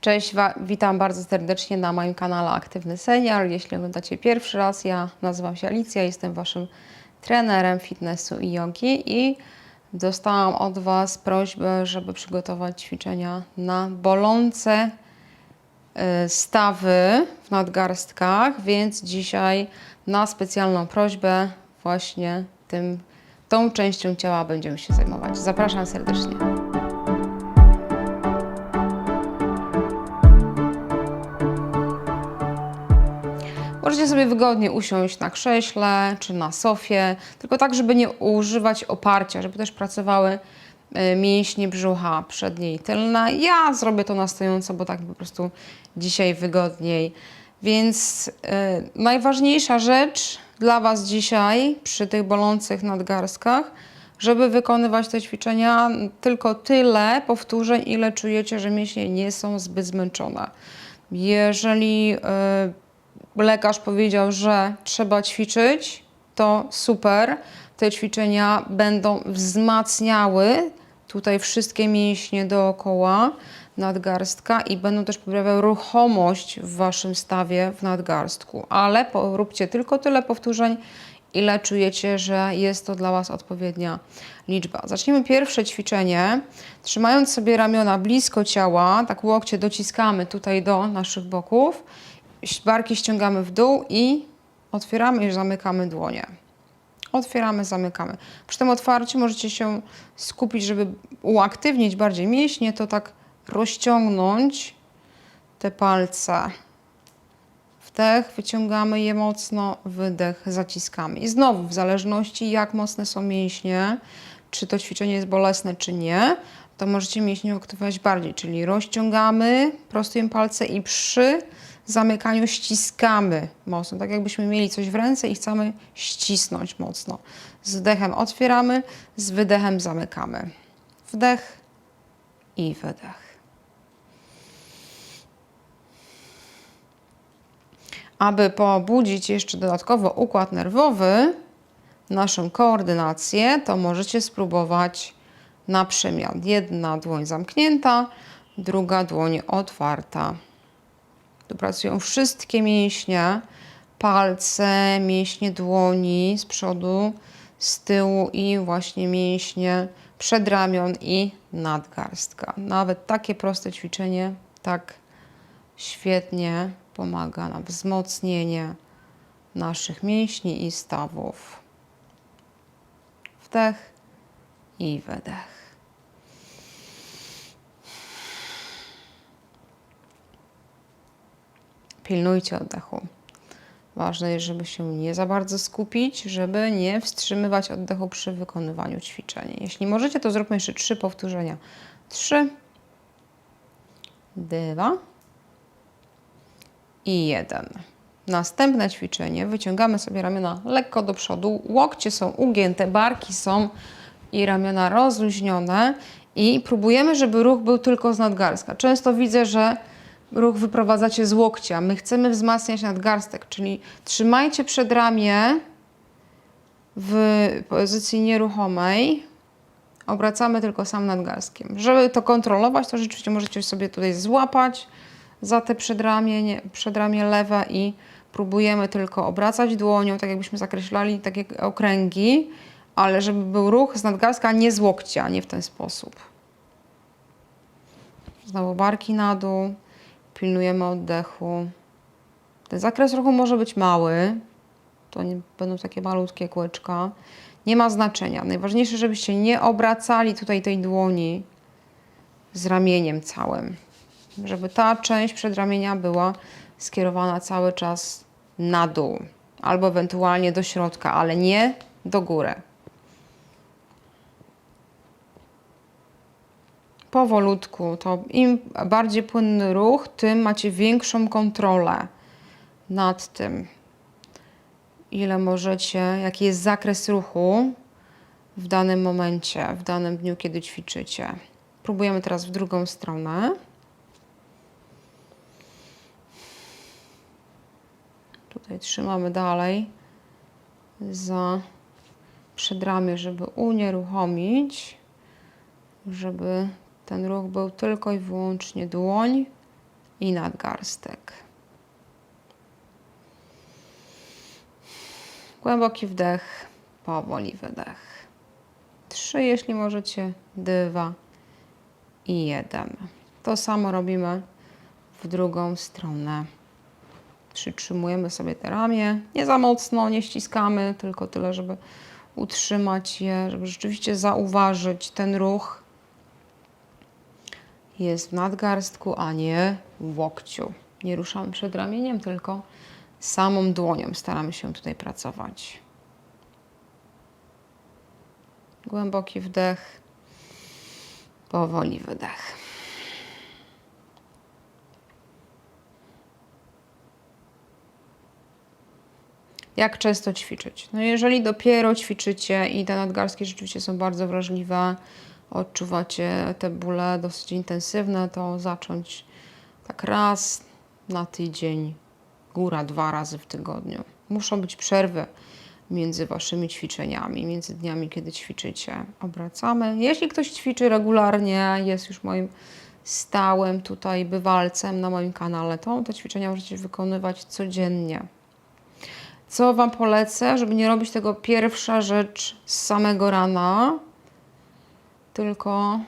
Cześć, witam bardzo serdecznie na moim kanale Aktywny Senior. Jeśli oglądacie pierwszy raz, ja nazywam się Alicja, jestem Waszym trenerem fitnessu i jogi i dostałam od Was prośbę, żeby przygotować ćwiczenia na bolące y, stawy w nadgarstkach, więc dzisiaj na specjalną prośbę właśnie tym, tą częścią ciała będziemy się zajmować. Zapraszam serdecznie. Możecie sobie wygodnie usiąść na krześle czy na sofie, tylko tak, żeby nie używać oparcia, żeby też pracowały e, mięśnie brzucha przednie i tylne. Ja zrobię to na stojąco, bo tak po prostu dzisiaj wygodniej. Więc e, najważniejsza rzecz dla Was dzisiaj przy tych bolących nadgarstkach, żeby wykonywać te ćwiczenia tylko tyle powtórzeń, ile czujecie, że mięśnie nie są zbyt zmęczone. Jeżeli e, lekarz powiedział, że trzeba ćwiczyć, to super. Te ćwiczenia będą wzmacniały tutaj wszystkie mięśnie dookoła nadgarstka i będą też poprawiały ruchomość w waszym stawie w nadgarstku. Ale róbcie tylko tyle powtórzeń, ile czujecie, że jest to dla was odpowiednia liczba. Zacznijmy pierwsze ćwiczenie. Trzymając sobie ramiona blisko ciała, tak łokcie dociskamy tutaj do naszych boków barki ściągamy w dół i otwieramy i zamykamy dłonie. Otwieramy, zamykamy. Przy tym otwarciu możecie się skupić, żeby uaktywnić bardziej mięśnie, to tak rozciągnąć te palce. Wdech, wyciągamy je mocno, wydech, zaciskamy. I znowu, w zależności jak mocne są mięśnie, czy to ćwiczenie jest bolesne, czy nie, to możecie mięśnie aktywować bardziej, czyli rozciągamy, prostujemy palce i przy zamykaniu ściskamy mocno, tak jakbyśmy mieli coś w ręce i chcemy ścisnąć mocno. Z wdechem otwieramy, z wydechem zamykamy. Wdech i wydech. Aby pobudzić jeszcze dodatkowo układ nerwowy, naszą koordynację, to możecie spróbować na przemian. Jedna dłoń zamknięta, druga dłoń otwarta. Tu pracują wszystkie mięśnie, palce, mięśnie dłoni z przodu, z tyłu i właśnie mięśnie przedramion i nadgarstka. Nawet takie proste ćwiczenie tak świetnie pomaga na wzmocnienie naszych mięśni i stawów. Wdech i wydech. Pilnujcie oddechu. Ważne jest, żeby się nie za bardzo skupić, żeby nie wstrzymywać oddechu przy wykonywaniu ćwiczeń. Jeśli możecie, to zróbmy jeszcze trzy powtórzenia. Trzy, dwa i jeden. Następne ćwiczenie. Wyciągamy sobie ramiona lekko do przodu. Łokcie są ugięte, barki są i ramiona rozluźnione. I próbujemy, żeby ruch był tylko z nadgarstka. Często widzę, że ruch wyprowadzacie z łokcia. My chcemy wzmacniać nadgarstek, czyli trzymajcie przedramię w pozycji nieruchomej. Obracamy tylko sam nadgarstkiem. Żeby to kontrolować, to rzeczywiście możecie sobie tutaj złapać za te przedramię, nie, przedramię lewe i próbujemy tylko obracać dłonią, tak jakbyśmy zakreślali takie okręgi, ale żeby był ruch z nadgarstka, nie z łokcia, nie w ten sposób. Znowu barki na dół, pilnujemy oddechu. Ten zakres ruchu może być mały, to nie będą takie malutkie kółeczka. Nie ma znaczenia. Najważniejsze, żebyście nie obracali tutaj tej dłoni z ramieniem całym. Żeby ta część przedramienia była skierowana cały czas na dół, albo ewentualnie do środka, ale nie do góry. Powolutku. To im bardziej płynny ruch, tym macie większą kontrolę nad tym, ile możecie, jaki jest zakres ruchu w danym momencie, w danym dniu, kiedy ćwiczycie. Próbujemy teraz w drugą stronę. Tutaj trzymamy dalej za przedramię, żeby unieruchomić, żeby ten ruch był tylko i wyłącznie dłoń i nadgarstek. Głęboki wdech, powoli wydech. Trzy, jeśli możecie, dwa i jeden. To samo robimy w drugą stronę. Przytrzymujemy sobie te ramię. Nie za mocno, nie ściskamy, tylko tyle, żeby utrzymać je, żeby rzeczywiście zauważyć ten ruch. Jest w nadgarstku, a nie w łokciu. Nie ruszamy przed ramieniem, tylko samą dłonią staramy się tutaj pracować. Głęboki wdech, powoli wydech. Jak często ćwiczyć? No jeżeli dopiero ćwiczycie i te nadgarstki rzeczywiście są bardzo wrażliwe, odczuwacie te bóle dosyć intensywne, to zacząć tak raz na tydzień, góra dwa razy w tygodniu. Muszą być przerwy między waszymi ćwiczeniami, między dniami, kiedy ćwiczycie. Obracamy. Jeśli ktoś ćwiczy regularnie, jest już moim stałym tutaj bywalcem na moim kanale, to te ćwiczenia możecie wykonywać codziennie. Co Wam polecę, żeby nie robić tego pierwsza rzecz z samego rana, tylko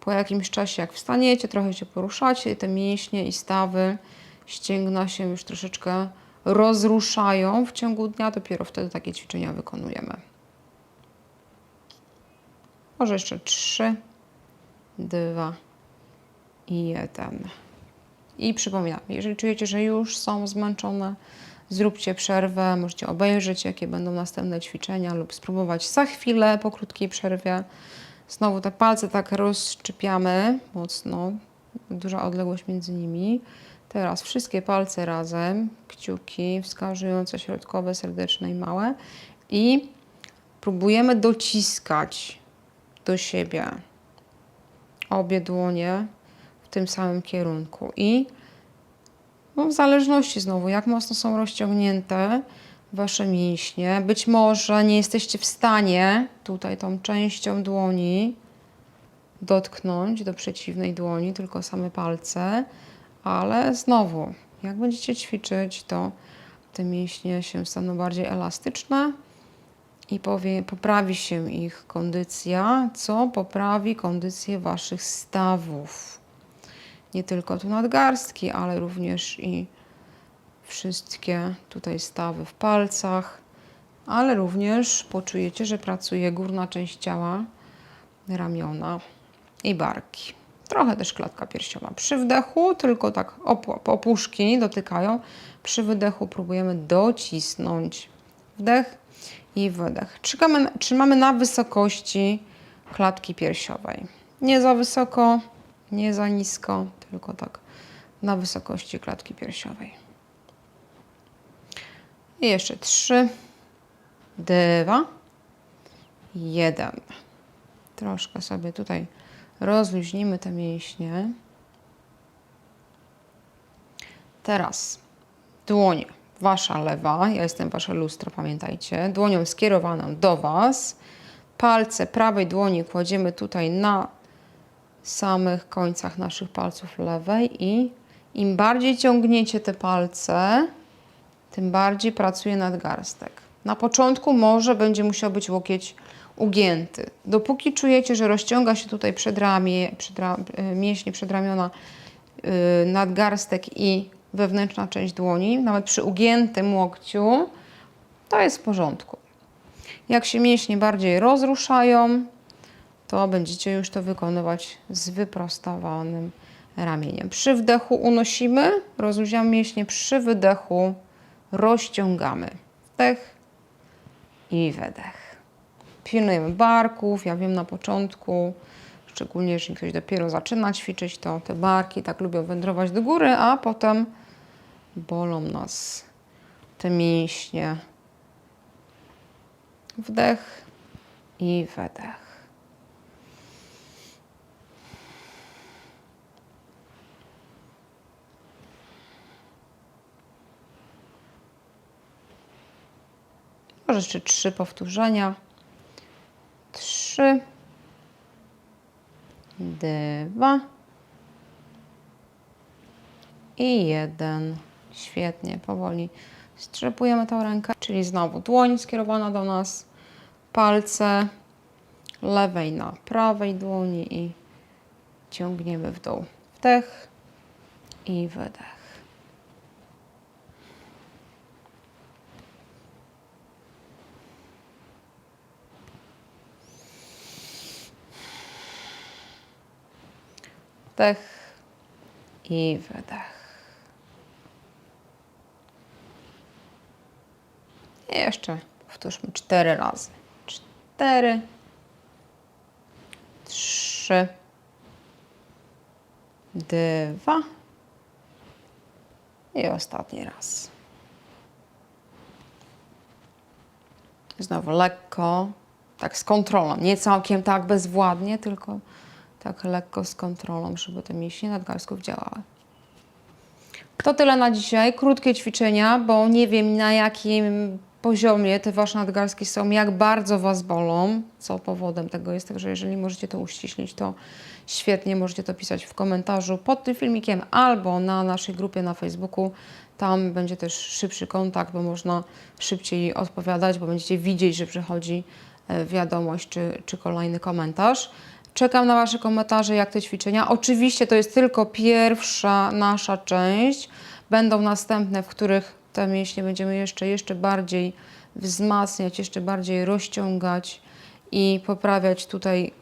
po jakimś czasie, jak wstaniecie, trochę się poruszacie, te mięśnie i stawy, ścięgna się już troszeczkę rozruszają w ciągu dnia, dopiero wtedy takie ćwiczenia wykonujemy. Może jeszcze trzy, dwa i jeden. I przypominam, jeżeli czujecie, że już są zmęczone, zróbcie przerwę, możecie obejrzeć, jakie będą następne ćwiczenia lub spróbować za chwilę po krótkiej przerwie. Znowu te palce tak rozszczypiamy mocno, duża odległość między nimi. Teraz wszystkie palce razem, kciuki wskazujące, środkowe, serdeczne i małe. I próbujemy dociskać do siebie obie dłonie w tym samym kierunku. I no, w zależności znowu, jak mocno są rozciągnięte wasze mięśnie. Być może nie jesteście w stanie tutaj tą częścią dłoni dotknąć do przeciwnej dłoni, tylko same palce, ale znowu, jak będziecie ćwiczyć, to te mięśnie się staną bardziej elastyczne i powie, poprawi się ich kondycja, co poprawi kondycję waszych stawów nie tylko tu nadgarstki, ale również i wszystkie tutaj stawy w palcach, ale również poczujecie, że pracuje górna część ciała, ramiona i barki. Trochę też klatka piersiowa. Przy wdechu tylko tak opuszki dotykają. Przy wydechu próbujemy docisnąć wdech i wydech. Trzymamy, trzymamy na wysokości klatki piersiowej. Nie za wysoko, nie za nisko, tylko tak na wysokości klatki piersiowej. I jeszcze trzy, dwa, jeden. Troszkę sobie tutaj rozluźnimy te mięśnie. Teraz dłonie, wasza lewa, ja jestem wasze lustro, pamiętajcie, dłonią skierowaną do was. Palce prawej dłoni kładziemy tutaj na samych końcach naszych palców lewej i im bardziej ciągniecie te palce, tym bardziej pracuje nadgarstek. Na początku może będzie musiał być łokieć ugięty. Dopóki czujecie, że rozciąga się tutaj przedramię, przedra, e, mięśnie przedramiona, yy, nadgarstek i wewnętrzna część dłoni, nawet przy ugiętym łokciu, to jest w porządku. Jak się mięśnie bardziej rozruszają, to będziecie już to wykonywać z wyprostowanym ramieniem. Przy wdechu unosimy, rozluźniamy mięśnie, przy wydechu rozciągamy. Wdech i wydech. Pilnujemy barków. Ja wiem na początku, szczególnie jeżeli ktoś dopiero zaczyna ćwiczyć, to te barki tak lubią wędrować do góry, a potem bolą nas te mięśnie. Wdech i wydech. Może jeszcze trzy powtórzenia. Trzy, dwa i jeden. Świetnie, powoli strzepujemy tą rękę, czyli znowu dłoń skierowana do nas, palce lewej na prawej dłoni i ciągniemy w dół. Wdech i wydech. Wdech i wydech. I jeszcze powtórzmy cztery razy. Cztery, trzy, dwa i ostatni raz. Znowu lekko, tak z kontrolą. Nie całkiem tak bezwładnie, tylko tak lekko z kontrolą, żeby te mięśnie nadgarstków działały. To tyle na dzisiaj. Krótkie ćwiczenia, bo nie wiem na jakim poziomie te wasze nadgarstki są, jak bardzo was bolą, co powodem tego jest. Także jeżeli możecie to uściślić, to świetnie możecie to pisać w komentarzu pod tym filmikiem albo na naszej grupie na Facebooku. Tam będzie też szybszy kontakt, bo można szybciej odpowiadać, bo będziecie widzieć, że przychodzi e, wiadomość czy, czy kolejny komentarz. Czekam na Wasze komentarze, jak te ćwiczenia. Oczywiście to jest tylko pierwsza nasza część. Będą następne, w których te mięśnie będziemy jeszcze, jeszcze bardziej wzmacniać, jeszcze bardziej rozciągać i poprawiać tutaj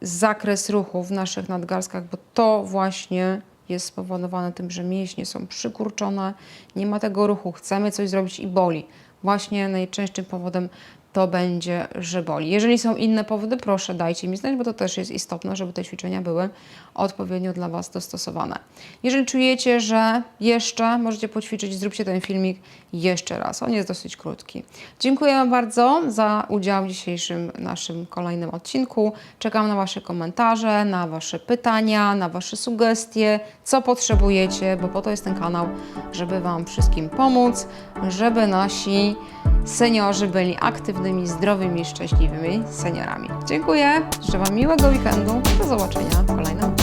zakres ruchu w naszych nadgarstkach, bo to właśnie jest spowodowane tym, że mięśnie są przykurczone, nie ma tego ruchu, chcemy coś zrobić i boli. Właśnie najczęstszym powodem to będzie, że boli. Jeżeli są inne powody, proszę dajcie mi znać, bo to też jest istotne, żeby te ćwiczenia były odpowiednio dla Was dostosowane. Jeżeli czujecie, że jeszcze możecie poćwiczyć, zróbcie ten filmik jeszcze raz. On jest dosyć krótki. Dziękuję bardzo za udział w dzisiejszym naszym kolejnym odcinku. Czekam na Wasze komentarze, na Wasze pytania, na Wasze sugestie, co potrzebujecie, bo po to jest ten kanał, żeby Wam wszystkim pomóc, żeby nasi seniorzy byli aktywnymi, zdrowymi, szczęśliwymi seniorami. Dziękuję, życzę Wam miłego weekendu. Do zobaczenia w kolejnym